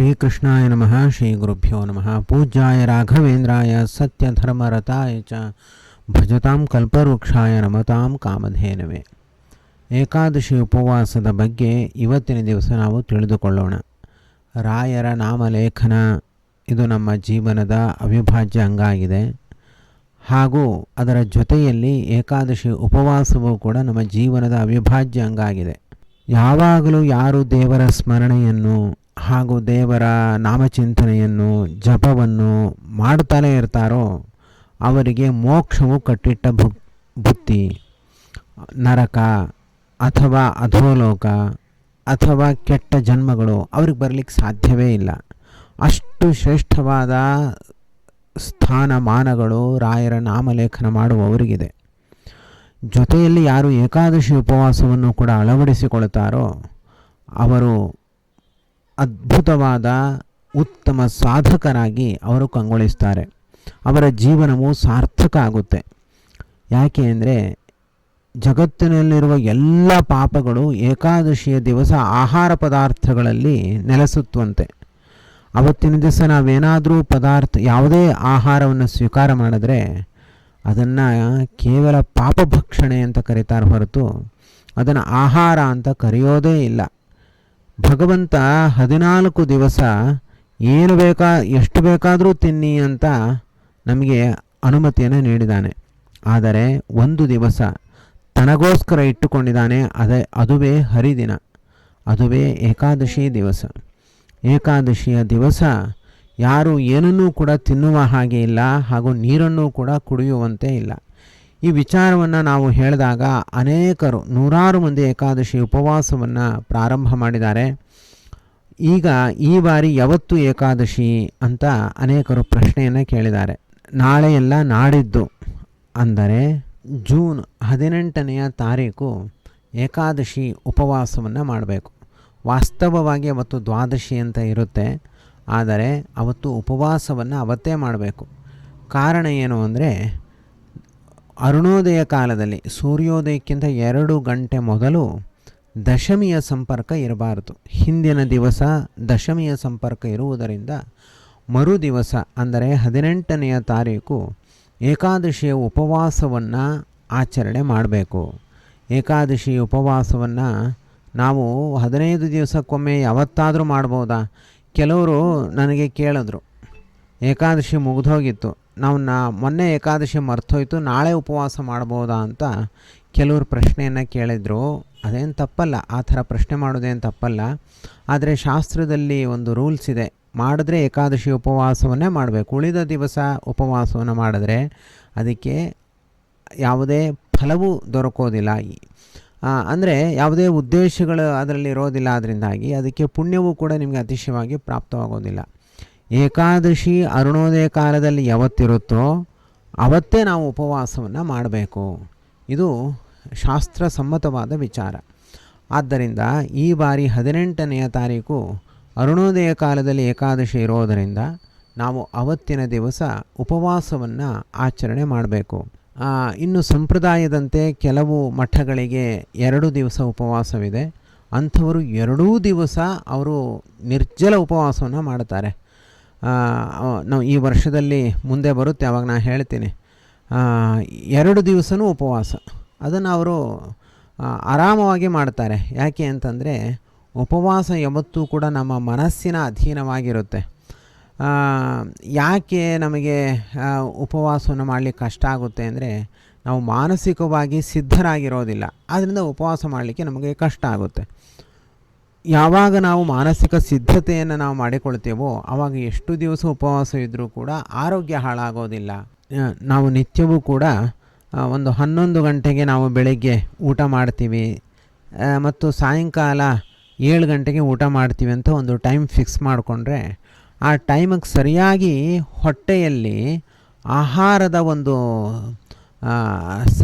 ಶ್ರೀಕೃಷ್ಣಾಯ ನಮಃ ಶ್ರೀ ಗುರುಭ್ಯೋ ನಮಃ. ಪೂಜ್ಯಾಯ ರಾಘವೇಂದ್ರಾಯ ಸತ್ಯಧರ್ಮರತಾಯ ಚ ಭಜತಾಂ ಕಲ್ಪವೃಕ್ಷಾಯ ನಮತಾಂ ಕಾಮಧೇನವೇ. ಏಕಾದಶಿ ಉಪವಾಸದ ಬಗ್ಗೆ ಇವತ್ತಿನ ದಿವಸ ನಾವು ತಿಳಿದುಕೊಳ್ಳೋಣ. ರಾಯರ ನಾಮಲೇಖನ ಇದು ನಮ್ಮ ಜೀವನದ ಅವಿಭಾಜ್ಯ ಅಂಗ ಆಗಿದೆ ಹಾಗೂ ಅದರ ಜೊತೆಯಲ್ಲಿ ಏಕಾದಶಿ ಉಪವಾಸವೂ ಕೂಡ ನಮ್ಮ ಜೀವನದ ಅವಿಭಾಜ್ಯ ಅಂಗ ಆಗಿದೆ ಯಾವಾಗಲೂ ಯಾರು ದೇವರ ಸ್ಮರಣೆಯನ್ನು ಹಾಗೂ ದೇವರ ನಾಮಚಿಂತನೆಯನ್ನು, ಜಪವನ್ನು ಮಾಡುತ್ತಲೇ ಇರ್ತಾರೋ ಅವರಿಗೆ ಮೋಕ್ಷವು ಕಟ್ಟಿಟ್ಟ ಬುತ್ತಿ ನರಕ ಅಥವಾ ಅಧೋಲೋಕ ಅಥವಾ ಕೆಟ್ಟ ಜನ್ಮಗಳು ಅವ್ರಿಗೆ ಬರಲಿಕ್ಕೆ ಸಾಧ್ಯವೇ ಇಲ್ಲ. ಅಷ್ಟು ಶ್ರೇಷ್ಠವಾದ ಸ್ಥಾನಮಾನಗಳು ರಾಯರ ನಾಮಲೇಖನ ಮಾಡುವವರಿಗಿದೆ. ಜೊತೆಯಲ್ಲಿ ಯಾರು ಏಕಾದಶಿ ಉಪವಾಸವನ್ನು ಕೂಡ ಅಳವಡಿಸಿಕೊಳ್ತಾರೋ ಅವರು ಅದ್ಭುತವಾದ ಉತ್ತಮ ಸಾಧಕರಾಗಿ ಅವರು ಕಂಗೊಳಿಸ್ತಾರೆ. ಅವರ ಜೀವನವು ಸಾರ್ಥಕ ಆಗುತ್ತೆ. ಯಾಕೆ ಅಂದರೆ ಜಗತ್ತಿನಲ್ಲಿರುವ ಎಲ್ಲ ಪಾಪಗಳು ಏಕಾದಶಿಯ ದಿವಸ ಆಹಾರ ಪದಾರ್ಥಗಳಲ್ಲಿ ನೆಲೆಸುತ್ತುವಂತೆ. ಅವತ್ತಿನ ದಿವಸ ನಾವೇನಾದರೂ ಪದಾರ್ಥ ಯಾವುದೇ ಆಹಾರವನ್ನು ಸ್ವೀಕಾರ ಮಾಡಿದ್ರೆ ಅದನ್ನು ಕೇವಲ ಪಾಪಭಕ್ಷಣೆ ಅಂತ ಕರೀತಾರೆ ಹೊರತು ಅದನ್ನು ಆಹಾರ ಅಂತ ಕರೆಯೋದೇ ಇಲ್ಲ. ಭಗವಂತ ಹದಿನಾಲ್ಕು ದಿವಸ ಏನು ಬೇಕಾ, ಎಷ್ಟು ಬೇಕಾದರೂ ತಿನ್ನಿ ಅಂತ ನಮಗೆ ಅನುಮತಿಯನ್ನು ನೀಡಿದ್ದಾನೆ ಆದರೆ ಒಂದು ದಿವಸ ತನಗೋಸ್ಕರ ಇಟ್ಟುಕೊಂಡಿದ್ದಾನೆ ಅದೇ ಅದುವೇ ಹರಿದಿನ. ಅದುವೇ ಏಕಾದಶಿ ದಿವಸ. ಏಕಾದಶಿಯ ದಿವಸ ಯಾರು ಏನನ್ನೂ ಕೂಡ ತಿನ್ನುವ ಹಾಗೆ ಇಲ್ಲ ಹಾಗೂ ನೀರನ್ನು ಕೂಡ ಕುಡಿಯುವಂತೆ ಇಲ್ಲ. ಈ ವಿಚಾರವನ್ನು ನಾವು ಹೇಳಿದಾಗ ಅನೇಕರು, ನೂರಾರು ಮಂದಿ ಏಕಾದಶಿ ಉಪವಾಸವನ್ನು ಪ್ರಾರಂಭ ಮಾಡಿದ್ದಾರೆ. ಈಗ ಈ ಬಾರಿ ಯಾವತ್ತು ಏಕಾದಶಿ ಅಂತ ಅನೇಕರು ಪ್ರಶ್ನೆಯನ್ನು ಕೇಳಿದ್ದಾರೆ. ನಾಳೆ ಎಲ್ಲ ನಾಡಿದ್ದು ಅಂದರೆ ಜೂನ್ ಹದಿನೆಂಟನೆಯ ತಾರೀಕು ಏಕಾದಶಿ ಉಪವಾಸವನ್ನು ಮಾಡಬೇಕು. ವಾಸ್ತವವಾಗಿ ಅವತ್ತು ದ್ವಾದಶಿ ಅಂತ ಇರುತ್ತೆ. ಆದರೆ ಅವತ್ತು ಉಪವಾಸವನ್ನು ಅವತ್ತೇ ಮಾಡಬೇಕು. ಕಾರಣ ಏನು ಅಂದರೆ, ಅರುಣೋದಯ ಕಾಲದಲ್ಲಿ ಸೂರ್ಯೋದಯಕ್ಕಿಂತ ಎರಡು ಗಂಟೆ ಮೊದಲು ದಶಮಿಯ ಸಂಪರ್ಕ ಇರಬಾರದು. ಹಿಂದಿನ ದಿವಸ ದಶಮಿಯ ಸಂಪರ್ಕ ಇರುವುದರಿಂದ ಮರು ದಿವಸ ಅಂದರೆ ಹದಿನೆಂಟನೆಯ ತಾರೀಕು ಏಕಾದಶಿಯ ಉಪವಾಸವನ್ನು ಆಚರಣೆ ಮಾಡಬೇಕು. ಏಕಾದಶಿ ಉಪವಾಸವನ್ನು ನಾವು ಹದಿನೈದು ದಿವಸಕ್ಕೊಮ್ಮೆ ಯಾವತ್ತಾದರೂ ಮಾಡ್ಬೋದಾ? ಕೆಲವರು ನನಗೆ ಕೇಳಿದ್ರು, ಏಕಾದಶಿ ಮುಗಿದೋಗಿತ್ತು, ನಾವು ನಾ, ಮೊನ್ನೆ ಏಕಾದಶಿ ಮರ್ತೋಯ್ತು, ನಾಳೆ ಉಪವಾಸ ಮಾಡ್ಬೋದಾ ಅಂತ ಕೆಲವರು ಪ್ರಶ್ನೆಯನ್ನು ಕೇಳಿದರು. ಅದೇನು ತಪ್ಪಲ್ಲ, ಆ ಥರ ಪ್ರಶ್ನೆ ಮಾಡೋದೇನು ತಪ್ಪಲ್ಲ. ಆದರೆ ಶಾಸ್ತ್ರದಲ್ಲಿ ಒಂದು ರೂಲ್ಸ್ ಇದೆ, ಮಾಡಿದ್ರೆ ಏಕಾದಶಿ ಉಪವಾಸವನ್ನೇ ಮಾಡಬೇಕು, ಉಳಿದ ದಿವಸ ಉಪವಾಸವನ್ನು ಮಾಡಿದ್ರೆ ಅದಕ್ಕೆ ಯಾವುದೇ ಫಲವೂ ದೊರಕೋದಿಲ್ಲ. ಅಂದರೆ ಯಾವುದೇ ಉದ್ದೇಶಗಳು ಅದರಲ್ಲಿ ಇರೋದಿಲ್ಲ ಅದರಿಂದಾಗಿ ಅದಕ್ಕೆ ಪುಣ್ಯವೂ ಕೂಡ ನಿಮಗೆ ಅತಿಶಯವಾಗಿ ಪ್ರಾಪ್ತವಾಗೋದಿಲ್ಲ. ಏಕಾದಶಿ ಅರುಣೋದಯ ಕಾಲದಲ್ಲಿ ಯಾವತ್ತಿರುತ್ತೋ ಅವತ್ತೇ ನಾವು ಉಪವಾಸವನ್ನು ಮಾಡಬೇಕು. ಇದು ಶಾಸ್ತ್ರ ಸಮ್ಮತವಾದ ವಿಚಾರ. ಆದ್ದರಿಂದ ಈ ಬಾರಿ ಹದಿನೆಂಟನೆಯ ತಾರೀಕು ಅರುಣೋದಯ ಕಾಲದಲ್ಲಿ ಏಕಾದಶಿ ಇರೋದರಿಂದ ನಾವು ಅವತ್ತಿನ ದಿವಸ ಉಪವಾಸವನ್ನು ಆಚರಣೆ ಮಾಡಬೇಕು. ಇನ್ನು ಸಂಪ್ರದಾಯದಂತೆ ಕೆಲವು ಮಠಗಳಿಗೆ ಎರಡು ದಿವಸ ಉಪವಾಸವಿದೆ. ಅಂಥವರು ಎರಡೂ ದಿವಸ ಅವರು ನಿರ್ಜಲ ಉಪವಾಸವನ್ನು ಮಾಡ್ತಾರೆ ನಾವು ಈ ವರ್ಷದಲ್ಲಿ ಮುಂದೆ ಬರುತ್ತೆ, ಅವಾಗ ನಾನು ಹೇಳ್ತೀನಿ. ಎರಡು ದಿವಸನೂ ಉಪವಾಸ. ಅದನ್ನು ಅವರು ಆರಾಮವಾಗಿ ಮಾಡ್ತಾರೆ ಯಾಕೆ ಅಂತಂದರೆ ಉಪವಾಸ ಯಾವತ್ತೂ ಕೂಡ ನಮ್ಮ ಮನಸ್ಸಿನ ಅಧೀನವಾಗಿರುತ್ತೆ. ಯಾಕೆ ನಮಗೆ ಉಪವಾಸವನ್ನು ಮಾಡಲಿಕ್ಕೆ ಕಷ್ಟ ಆಗುತ್ತೆ ಅಂದರೆ, ನಾವು ಮಾನಸಿಕವಾಗಿ ಸಿದ್ಧರಾಗಿರೋದಿಲ್ಲ. ಆದ್ದರಿಂದ ಉಪವಾಸ ಮಾಡಲಿಕ್ಕೆ ನಮಗೆ ಕಷ್ಟ ಆಗುತ್ತೆ. ಯಾವಾಗ ನಾವು ಮಾನಸಿಕ ಸಿದ್ಧತೆಯನ್ನು ನಾವು ಮಾಡಿಕೊಳ್ತೇವೋ ಆವಾಗ ಎಷ್ಟು ದಿವಸ ಉಪವಾಸ ಇದ್ದರೂ ಕೂಡ ಆರೋಗ್ಯ ಹಾಳಾಗೋದಿಲ್ಲ. ನಾವು ನಿತ್ಯವೂ ಕೂಡ ಒಂದು ಹನ್ನೊಂದು ಗಂಟೆಗೆ ನಾವು ಬೆಳಗ್ಗೆ ಊಟ ಮಾಡ್ತೀವಿ. ಮತ್ತು ಸಾಯಂಕಾಲ ಏಳು ಗಂಟೆಗೆ ಊಟ ಮಾಡ್ತೀವಿ ಅಂತ ಒಂದು ಟೈಮ್ ಫಿಕ್ಸ್ ಮಾಡಿಕೊಂಡ್ರೆ ಆ ಟೈಮಿಗೆ ಸರಿಯಾಗಿ ಹೊಟ್ಟೆಯಲ್ಲಿ ಆಹಾರದ ಒಂದು ಸ,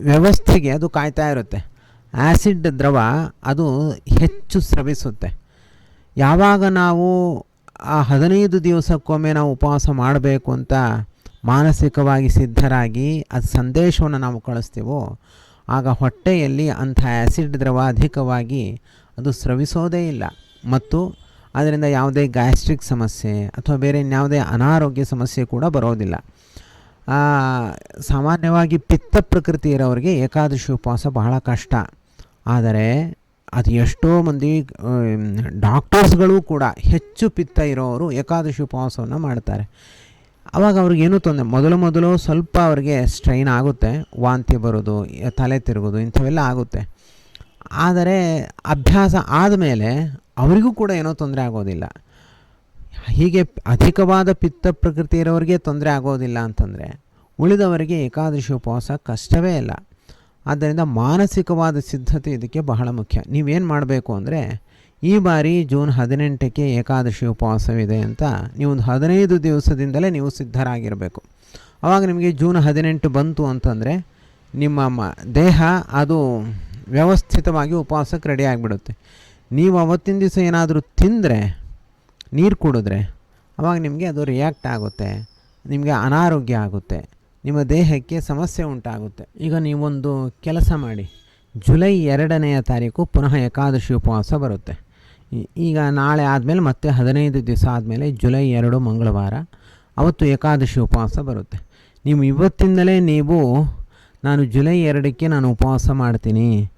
ವ್ಯವಸ್ಥೆಗೆ ಅದು ಕಾಯ್ತಾ ಇರುತ್ತೆ. ಆ್ಯಸಿಡ್ ದ್ರವ ಅದು ಹೆಚ್ಚು ಸ್ರವಿಸುತ್ತೆ. ಯಾವಾಗ ನಾವು ಆ ಹದಿನೈದು ದಿವಸಕ್ಕೊಮ್ಮೆ ನಾವು ಉಪವಾಸ ಮಾಡಬೇಕು ಅಂತ ಮಾನಸಿಕವಾಗಿ ಸಿದ್ಧರಾಗಿ ಅದು ಸಂದೇಶವನ್ನು ನಾವು ಕಳಿಸ್ತೀವೋ, ಆಗ ಹೊಟ್ಟೆಯಲ್ಲಿ ಅಂಥ ಆ್ಯಸಿಡ್ ದ್ರವ ಅಧಿಕವಾಗಿ ಅದು ಸ್ರವಿಸೋದೇ ಇಲ್ಲ. ಮತ್ತು ಅದರಿಂದ ಯಾವುದೇ ಗ್ಯಾಸ್ಟ್ರಿಕ್ ಸಮಸ್ಯೆ ಅಥವಾ ಬೇರೆ ಇನ್ಯಾವುದೇ ಅನಾರೋಗ್ಯ ಸಮಸ್ಯೆ ಕೂಡ ಬರೋದಿಲ್ಲ. ಸಾಮಾನ್ಯವಾಗಿ ಪಿತ್ತ ಪ್ರಕೃತಿ ಇರೋರಿಗೆ ಏಕಾದಶಿ ಉಪವಾಸ ಬಹಳ ಕಷ್ಟ. ಆದರೆ ಅದು ಎಷ್ಟೋ ಮಂದಿ ಡಾಕ್ಟರ್ಸ್ಗಳು ಕೂಡ ಹೆಚ್ಚು ಪಿತ್ತ ಇರೋರು ಏಕಾದಶಿ ಉಪವಾಸವನ್ನು ಮಾಡ್ತಾರೆ. ಆವಾಗ ಅವ್ರಿಗೇನು ತೊಂದರೆ, ಮೊದಲು ಮೊದಲು ಸ್ವಲ್ಪ ಅವ್ರಿಗೆ ಸ್ಟ್ರೈನ್ ಆಗುತ್ತೆ, ವಾಂತಿ ಬರೋದು, ತಲೆ ತಿರುಗೋದು ಇಂಥವೆಲ್ಲ ಆಗುತ್ತೆ. ಆದರೆ ಅಭ್ಯಾಸ ಆದಮೇಲೆ ಅವರಿಗೂ ಕೂಡ ಏನೋ ತೊಂದರೆ ಆಗೋದಿಲ್ಲ. ಹೀಗೆ ಅಧಿಕವಾದ ಪಿತ್ತ ಪ್ರಕೃತಿ ಇರೋರಿಗೆ ತೊಂದರೆ ಆಗೋದಿಲ್ಲ ಅಂತಂದರೆ ಉಳಿದವರಿಗೆ ಏಕಾದಶಿ ಉಪವಾಸ ಕಷ್ಟವೇ ಇಲ್ಲ. ಆದ್ದರಿಂದ ಮಾನಸಿಕವಾದ ಸಿದ್ಧತೆ ಇದಕ್ಕೆ ಬಹಳ ಮುಖ್ಯ. ನೀವೇನು ಮಾಡಬೇಕು ಅಂದರೆ ಈ ಬಾರಿ ಜೂನ್ ಹದಿನೆಂಟಕ್ಕೆ ಏಕಾದಶಿ ಉಪವಾಸವಿದೆ ಅಂತ ನೀವು ಒಂದು ಹದಿನೈದು ದಿವಸದಿಂದಲೇ ನೀವು ಸಿದ್ಧರಾಗಿರಬೇಕು. ಆವಾಗ ನಿಮಗೆ ಜೂನ್ ಹದಿನೆಂಟು ಬಂತು ಅಂತಂದರೆ ನಿಮ್ಮ ದೇಹ ಅದು ವ್ಯವಸ್ಥಿತವಾಗಿ ಉಪವಾಸಕ್ಕೆ ರೆಡಿ ಆಗಿಬಿಡುತ್ತೆ. ನೀವು ಅವತ್ತಿನ ದಿವಸ ಏನಾದರೂ ತಿಂದರೆ, ನೀರು ಕುಡಿದ್ರೆ, ಅವಾಗ ನಿಮಗೆ ಅದು ರಿಯಾಕ್ಟ್ ಆಗುತ್ತೆ. ನಿಮಗೆ ಅನಾರೋಗ್ಯ ಆಗುತ್ತೆ. ನಿಮ್ಮ ದೇಹಕ್ಕೆ ಸಮಸ್ಯೆ ಉಂಟಾಗುತ್ತೆ. ಈಗ ನೀವೊಂದು ಕೆಲಸ ಮಾಡಿ. ಜುಲೈ ಎರಡನೆಯ ತಾರೀಕು ಪುನಃ ಏಕಾದಶಿ ಉಪವಾಸ ಬರುತ್ತೆ. ಈಗ ನಾಳೆ ಆದಮೇಲೆ ಮತ್ತೆ ಹದಿನೈದು ದಿವಸ ಆದಮೇಲೆ ಜುಲೈ ಎರಡು ಮಂಗಳವಾರ, ಅವತ್ತು ಏಕಾದಶಿ ಉಪವಾಸ ಬರುತ್ತೆ. ನೀವು ಇವತ್ತಿಂದಲೇ ನೀವು ನಾನು ಜುಲೈ ಎರಡಕ್ಕೆ ನಾನು ಉಪವಾಸ ಮಾಡ್ತೀನಿ.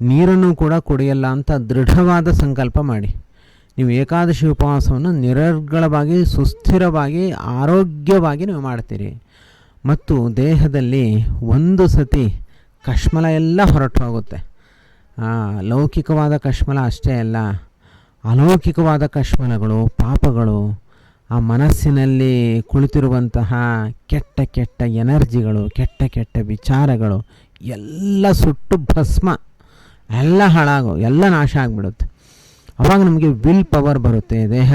ನೀರನ್ನು ಕೂಡ ಕುಡಿಯಲ್ಲ ಅಂತ ದೃಢವಾದ ಸಂಕಲ್ಪ ಮಾಡಿ. ನೀವು ಏಕಾದಶಿ ಉಪವಾಸವನ್ನು ನಿರರ್ಗಳವಾಗಿ, ಸುಸ್ಥಿರವಾಗಿ, ಆರೋಗ್ಯವಾಗಿ ನೀವು ಮಾಡ್ತೀರಿ. ಮತ್ತು ದೇಹದಲ್ಲಿ ಒಂದು ಸತಿ ಕಶ್ಮಲ ಎಲ್ಲ ಹೊರಟು ಹೋಗುತ್ತೆ. ಲೌಕಿಕವಾದ ಕಶ್ಮಲ ಅಷ್ಟೇ ಅಲ್ಲ. ಅಲೌಕಿಕವಾದ ಕಶ್ಮಲಗಳು, ಪಾಪಗಳು ಆ ಮನಸ್ಸಿನಲ್ಲಿ ಕುಳಿತಿರುವಂತಹ ಕೆಟ್ಟ ಕೆಟ್ಟ ಎನರ್ಜಿಗಳು, ಕೆಟ್ಟ ಕೆಟ್ಟ ವಿಚಾರಗಳು, ಎಲ್ಲ ಸುಟ್ಟು ಭಸ್ಮ, ಎಲ್ಲ ಹಾಳಾಗೋ, ಎಲ್ಲ ನಾಶ ಆಗಿಬಿಡುತ್ತೆ. ಅವಾಗ ನಮಗೆ ವಿಲ್ ಪವರ್ ಬರುತ್ತೆ, ದೇಹ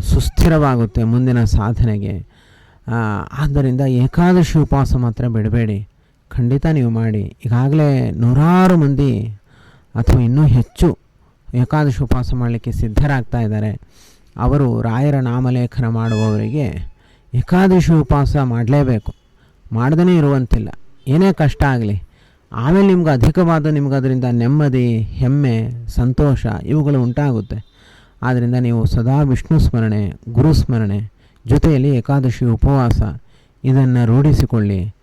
ಸುಸ್ಥಿರವಾಗುತ್ತೆ ಮುಂದಿನ ಸಾಧನೆಗೆ. ಆದ್ದರಿಂದ ಏಕಾದಶಿ ಉಪವಾಸ ಮಾತ್ರ ಬಿಡಬೇಡಿ. ಖಂಡಿತ ನೀವು ಮಾಡಿ. ಈಗಾಗಲೇ ನೂರಾರು ಮಂದಿ ಅಥವಾ ಇನ್ನೂ ಹೆಚ್ಚು ಏಕಾದಶಿ ಉಪವಾಸ ಮಾಡಲಿಕ್ಕೆ ಸಿದ್ಧರಾಗ್ತಾ ಇದ್ದಾರೆ. ಅವರು ರಾಯರ ನಾಮಲೇಖನ ಮಾಡುವವರಿಗೆ ಏಕಾದಶಿ ಉಪವಾಸ ಮಾಡಲೇಬೇಕು. ಮಾಡ್ದೇ ಇರುವಂತಿಲ್ಲ. ಏನೇ ಕಷ್ಟ ಆಗಲಿ, ಆಮೇಲೆ ನಿಮ್ಗೆ ಅಧಿಕವಾದ ನಿಮ್ಗೆ ಅದರಿಂದ ನೆಮ್ಮದಿ, ಹೆಮ್ಮೆ, ಸಂತೋಷ ಇವುಗಳು ಉಂಟಾಗುತ್ತೆ. ಆದ್ದರಿಂದ ನೀವು ಸದಾ ವಿಷ್ಣು ಸ್ಮರಣೆ, ಗುರು ಸ್ಮರಣೆ ಜೊತೆಯಲ್ಲಿ ಏಕಾದಶಿ ಉಪವಾಸ ಇದನ್ನು ರೂಢಿಸಿಕೊಳ್ಳಿ.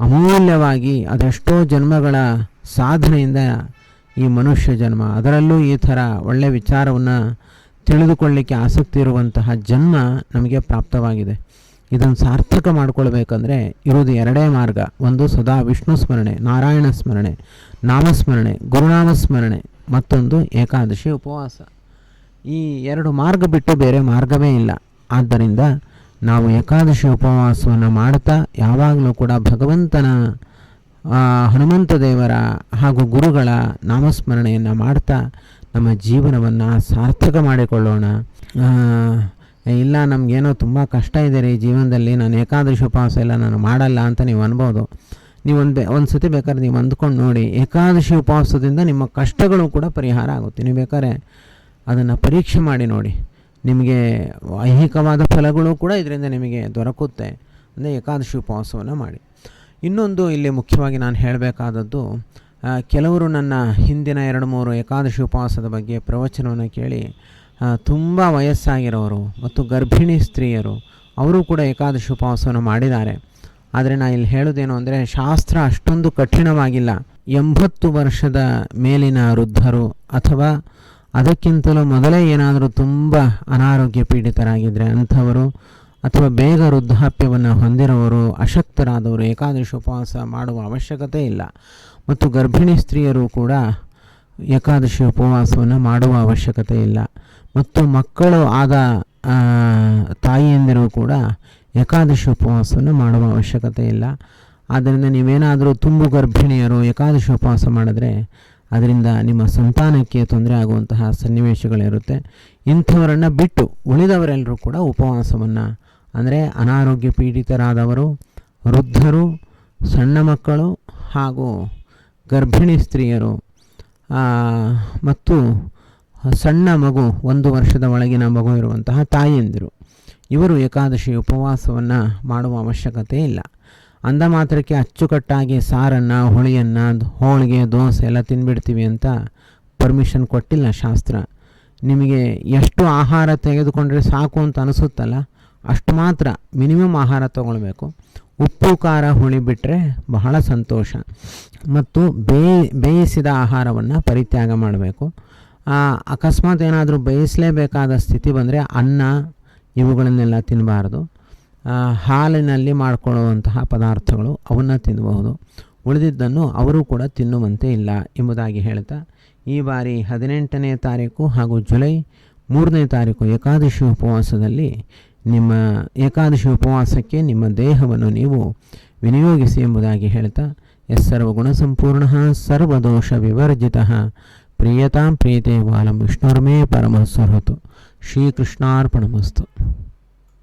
ಅಮೂಲ್ಯವಾಗಿ ಅದೆಷ್ಟೋ ಜನ್ಮಗಳ ಸಾಧನೆಯಿಂದ ಈ ಮನುಷ್ಯ ಜನ್ಮ. ಅದರಲ್ಲೂ ಈ ಥರ ಒಳ್ಳೆಯ ವಿಚಾರವನ್ನು ತಿಳಿದುಕೊಳ್ಳಿಕ್ಕೆ ಆಸಕ್ತಿ ಇರುವಂತಹ ಜನ್ಮ ನಮಗೆ ಪ್ರಾಪ್ತವಾಗಿದೆ. ಇದನ್ನು ಸಾರ್ಥಕ ಮಾಡಿಕೊಳ್ಬೇಕಂದ್ರೆ ಇರೋದು ಎರಡೇ ಮಾರ್ಗ. ಒಂದು, ಸದಾ ವಿಷ್ಣು ಸ್ಮರಣೆ, ನಾರಾಯಣ ಸ್ಮರಣೆ, ನಾಮಸ್ಮರಣೆ, ಗುರುನಾಮ ಸ್ಮರಣೆ, ಮತ್ತೊಂದು, ಏಕಾದಶಿ ಉಪವಾಸ. ಈ ಎರಡು ಮಾರ್ಗ ಬಿಟ್ಟು ಬೇರೆ ಮಾರ್ಗವೇ ಇಲ್ಲ. ಆದ್ದರಿಂದ ನಾವು ಏಕಾದಶಿ ಉಪವಾಸವನ್ನು ಮಾಡ್ತಾ ಯಾವಾಗಲೂ ಕೂಡ ಭಗವಂತನ ಹನುಮಂತ ದೇವರ ಹಾಗೂ ಗುರುಗಳ ನಾಮಸ್ಮರಣೆಯನ್ನು ಮಾಡ್ತಾ ನಮ್ಮ ಜೀವನವನ್ನು ಸಾರ್ಥಕ ಮಾಡಿಕೊಳ್ಳೋಣ. ಇಲ್ಲ, ನಮಗೇನೋ ತುಂಬ ಕಷ್ಟ ಇದೆ ರೀ ಜೀವನದಲ್ಲಿ. ನಾನು ಏಕಾದಶಿ ಉಪವಾಸ ಎಲ್ಲ ನಾನು ಮಾಡಲ್ಲ ಅಂತ ನೀವು ಅನ್ಬೋದು. ನೀವು ಒಂದು ಒಂದು ಸತಿ ಬೇಕಾದ್ರೆ ನೀವು ಅಂದ್ಕೊಂಡು ನೋಡಿ. ಏಕಾದಶಿ ಉಪವಾಸದಿಂದ ನಿಮ್ಮ ಕಷ್ಟಗಳು ಕೂಡ ಪರಿಹಾರ ಆಗುತ್ತೆ. ನೀವು ಬೇಕಾದ್ರೆ ಅದನ್ನು ಪರೀಕ್ಷೆ ಮಾಡಿ ನೋಡಿ. ನಿಮಗೆ ಐಹಿಕವಾದ ಫಲಗಳು ಕೂಡ ಇದರಿಂದ ನಿಮಗೆ ದೊರಕುತ್ತೆ. ಅಂದರೆ ಏಕಾದಶಿ ಉಪವಾಸವನ್ನು ಮಾಡಿ. ಇನ್ನೊಂದು ಇಲ್ಲಿ ಮುಖ್ಯವಾಗಿ ನಾನು ಹೇಳಬೇಕಾದದ್ದು ಕೆಲವರು ನನ್ನ ಹಿಂದಿನ ಎರಡು ಮೂರು ಏಕಾದಶಿ ಉಪವಾಸದ ಬಗ್ಗೆ ಪ್ರವಚನವನ್ನು ಕೇಳಿ ತುಂಬ ವಯಸ್ಸಾಗಿರೋರು ಮತ್ತು ಗರ್ಭಿಣಿ ಸ್ತ್ರೀಯರು, ಅವರು ಕೂಡ ಏಕಾದಶಿ ಉಪವಾಸವನ್ನು ಮಾಡಿದ್ದಾರೆ. ಆದರೆ ನಾನು ಇಲ್ಲಿ ಹೇಳೋದೇನು ಅಂದರೆ, ಶಾಸ್ತ್ರ ಅಷ್ಟೊಂದು ಕಠಿಣವಾಗಿಲ್ಲ. ಎಂಬತ್ತು ವರ್ಷದ ಮೇಲಿನ ವೃದ್ಧರು ಅಥವಾ ಅದಕ್ಕಿಂತಲೂ ಮೊದಲೇ ಏನಾದರೂ ತುಂಬ ಅನಾರೋಗ್ಯ ಪೀಡಿತರಾಗಿದ್ದರೆ ಅಂಥವರು ಅಥವಾ ಬೇಗ ವೃದ್ಧಾಪ್ಯವನ್ನು ಹೊಂದಿರುವವರು, ಅಶಕ್ತರಾದವರು, ಏಕಾದಶಿ ಉಪವಾಸ ಮಾಡುವ ಅವಶ್ಯಕತೆ ಇಲ್ಲ. ಮತ್ತು ಗರ್ಭಿಣಿ ಸ್ತ್ರೀಯರು ಕೂಡ ಏಕಾದಶಿ ಉಪವಾಸವನ್ನು ಮಾಡುವ ಅವಶ್ಯಕತೆ ಇಲ್ಲ. ಮತ್ತು ಮಕ್ಕಳು ಆದ ತಾಯಿಯಂದಿರೂ ಕೂಡ ಏಕಾದಶಿ ಉಪವಾಸವನ್ನು ಮಾಡುವ ಅವಶ್ಯಕತೆ ಇಲ್ಲ. ಆದ್ದರಿಂದ ನೀವೇನಾದರೂ ತುಂಬು ಗರ್ಭಿಣಿಯರು ಏಕಾದಶಿ ಉಪವಾಸ ಮಾಡಿದ್ರೆ, ಅದರಿಂದ ನಿಮ್ಮ ಸಂತಾನಕ್ಕೆ ತೊಂದರೆ ಆಗುವಂತಹ ಸನ್ನಿವೇಶಗಳಿರುತ್ತೆ. ಇಂಥವರನ್ನು ಬಿಟ್ಟು ಉಳಿದವರೆಲ್ಲರೂ ಕೂಡ ಉಪವಾಸವನ್ನು ಅಂದರೆ ಅನಾರೋಗ್ಯ ಪೀಡಿತರಾದವರು, ವೃದ್ಧರು, ಸಣ್ಣ ಮಕ್ಕಳು ಹಾಗೂ ಗರ್ಭಿಣಿ ಸ್ತ್ರೀಯರು ಮತ್ತು ಸಣ್ಣ ಮಗು ಒಂದು ವರ್ಷದ ಒಳಗಿನ ಮಗು ಇರುವಂತಹ ತಾಯಿಯಂದಿರು ಇವರು ಏಕಾದಶಿ ಉಪವಾಸವನ್ನು ಮಾಡುವ ಅವಶ್ಯಕತೆ ಇಲ್ಲ. ಅಂದ ಮಾತ್ರಕ್ಕೆ ಅಚ್ಚುಕಟ್ಟಾಗಿ ಸಾರನ್ನು, ಹುಳಿಯನ್ನು, ಹೋಳಿಗೆ, ದೋಸೆ ಎಲ್ಲ ತಿನ್ಬಿಡ್ತೀವಿ ಅಂತ ಪರ್ಮಿಷನ್ ಕೊಟ್ಟಿಲ್ಲ ಶಾಸ್ತ್ರ. ನಿಮಗೆ ಎಷ್ಟು ಆಹಾರ ತೆಗೆದುಕೊಂಡ್ರೆ ಸಾಕು ಅಂತ ಅನಿಸುತ್ತಲ್ಲ ಅಷ್ಟು ಮಾತ್ರ ಮಿನಿಮಮ್ ಆಹಾರ ತೊಗೊಳ್ಬೇಕು. ಉಪ್ಪು, ಖಾರ, ಹುಳಿ ಬಿಟ್ಟರೆ ಬಹಳ ಸಂತೋಷ. ಮತ್ತು ಬೇಯಿ ಬೇಯಿಸಿದ ಆಹಾರವನ್ನು ಪರಿತ್ಯಾಗ ಮಾಡಬೇಕು. ಅಕಸ್ಮಾತ್ ಏನಾದರೂ ಬೇಯಿಸಲೇಬೇಕಾದ ಸ್ಥಿತಿ ಬಂದರೆ ಅನ್ನ ಇವುಗಳನ್ನೆಲ್ಲ ತಿನ್ನಬಾರ್ದು ಹಾಲಿನಲ್ಲಿ ಮಾಡಿಕೊಳ್ಳುವಂತಹ ಪದಾರ್ಥಗಳು ಅವನ್ನು ತಿನ್ನಬಹುದು ಉಳಿದಿದ್ದನ್ನು ಅವರು ಕೂಡ ತಿನ್ನುವಂತೆ ಇಲ್ಲ ಎಂಬುದಾಗಿ ಹೇಳ್ತಾ, ಈ ಬಾರಿ ಹದಿನೆಂಟನೇ ತಾರೀಕು ಹಾಗೂ ಜುಲೈ ಮೂರನೇ ತಾರೀಕು ಏಕಾದಶಿ ಉಪವಾಸದಲ್ಲಿ ನಿಮ್ಮ ಏಕಾದಶಿ ಉಪವಾಸಕ್ಕೆ ನಿಮ್ಮ ದೇಹವನ್ನು ನೀವು ವಿನಿಯೋಗಿಸಿ ಎಂಬುದಾಗಿ ಹೇಳ್ತಾ ಎಸ್ ಸರ್ವಗುಣ ಸಂಪೂರ್ಣ ಸರ್ವದೋಷ ವಿವರ್ಜಿತ. ಪ್ರಿಯತಾಂ ಪ್ರೀತೆ ವಾಲಂ ವಿಷ್ಣುರ್ಮೇ ಪರಮಸ್ವರತು ಶ್ರೀಕೃಷ್ಣಾರ್ಪಣಮಸ್ತು.